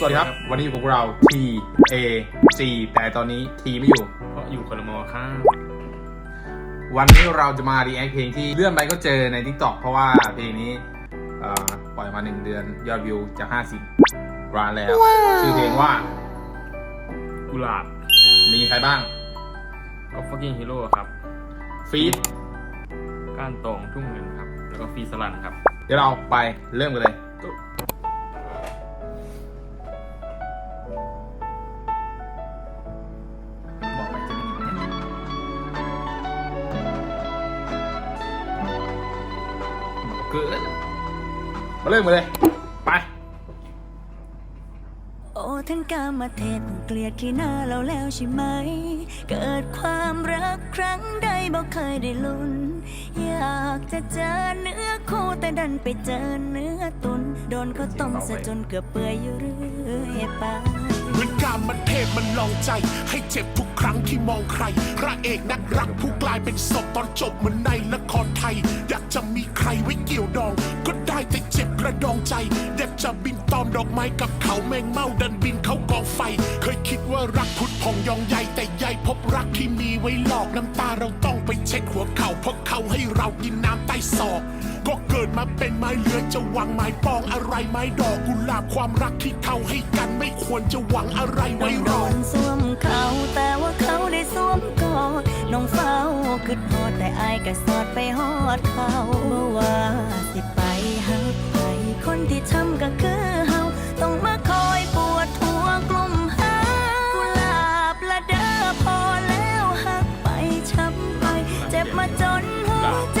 สวัสดีครับ วันนี้อยู่กับพวกเรา T A G แต่ตอนนี้ T ไม่อยู่ เพราะอยู่คนละมอข้างวันนี้เราจะมารีแอคเพลงที่เลื่อนไปก็เจอใน TikTok เพราะว่าเพลงนี้เอ่อปล่อยมา 1 เดือนยอดวิวจะ 50ล้านแล้ว ชื่อเพลงว่า กุหลาบมีใครบ้างก็ฟักกิ้งฮีโร่ครับ ฟีดก้านตองทุ่งเงินครับ แล้วก็ฟรีสลันครับ เดี๋ยวเราไปเริ่มกันเลย เกิดมาเริ่มกันเลย ไป โอ้ท่านกามาเทศเกลียดที่หน้าเราแล้วใช่ไหม เกิดความรักครั้งใดบอกเคยได้ลุ้น อยากจะเจอเนื้อคู่แต่ดันไปเจอเนื้อตุน โดนเขาต้มซะจนเกือบเปื่อยอยู่เรื่อยไป เหมือนกามมันเทพมันลองใจ ให้เจ็บทุกครั้งที่มองใคร พระเอกนักรักผู้กลายเป็นศพตอนจบเหมือนในละครไทย อยากจะมีใครไว้เกี่ยวดอง ก็ได้แต่เจ็บกระดองใจเด็บจะบินตอมดอกไม้กับเขาแมงเม่าดินบินเข้ากองไฟ เคยคิดว่ารักพุดพองยองใหญ่แต่ใหญ่พบรักที่มีไว้หลอกน้ำตาเราต้องไปเช็ดหัวเข่าเพราะเขาให้เรากินน้ำใต้ศอก ก็เกิดมาเป็นไม้เลื้อยจะหวังไม้ปองอะไรไม้ดอกกุหลาบความรักที่เขาให้กันไม่ควรจะหวังอะไรไว้องรโดอนสวมเขาแต่ว่าเขาได้สวมกอดน้องเฝ้าคิดฮอดแต่อายก็สอดไปฮอดเขาบ่ว่าสิไปหักไปคนที่ทำก็คือเฮาต้องมาคอยปวดหัวกลุ่มหากุหลาบละเด้อพอแล้วหักไปช้ำไป เจ็บมาจนหัวใจ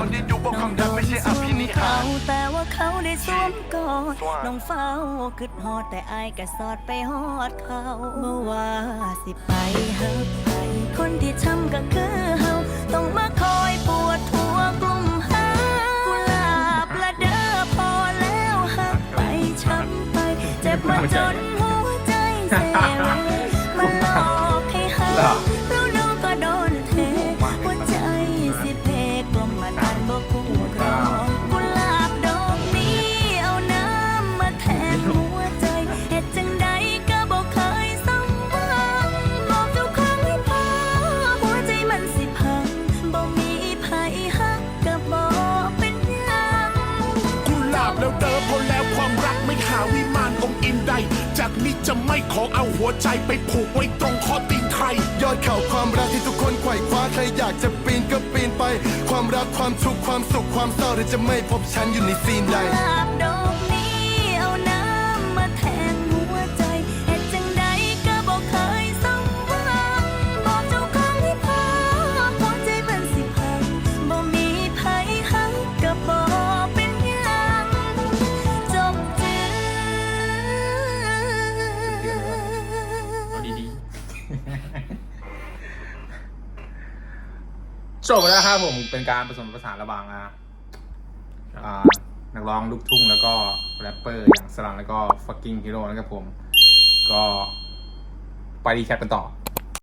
นคนที่ดูว่าความรักไม่ใช่อภินิหาร แต่ว่าเขาได้สวมกอดน้องเฝ้าคิดฮอดแต่อายก็สอดไปฮอดเขาเมื่อว่าสิไปหักไปคนที่ทำก็คือเฮาต้องมาคอยปวดหัวกลุ่มหากุหลาบละเด้อพอแล้วหักไปช้ำไป เจ็บมาจนหัวใจเซเวมันหลอกให้หัก จากนี้จะไม่ขอเอาหัวใจไปผูกไว้ตรงข้อตีนใคร ยอดเขาความรักที่ทุกคนไขว่คว้าใครอยากจะปีนก็ปีนไป ความรักความทุกข์ความสุขความเศร้าเธอจะไม่พบฉันอยู่ในซีนใด จบไปแล้วครับผมเป็นการผสมผสานระหว่างอะอ่านักร้องลูกทุ่งแล้วก็แรปเปอร์อย่างสลังแล้วก็ fucking hero นะครับผม ก็ไปดีแคปกันต่อ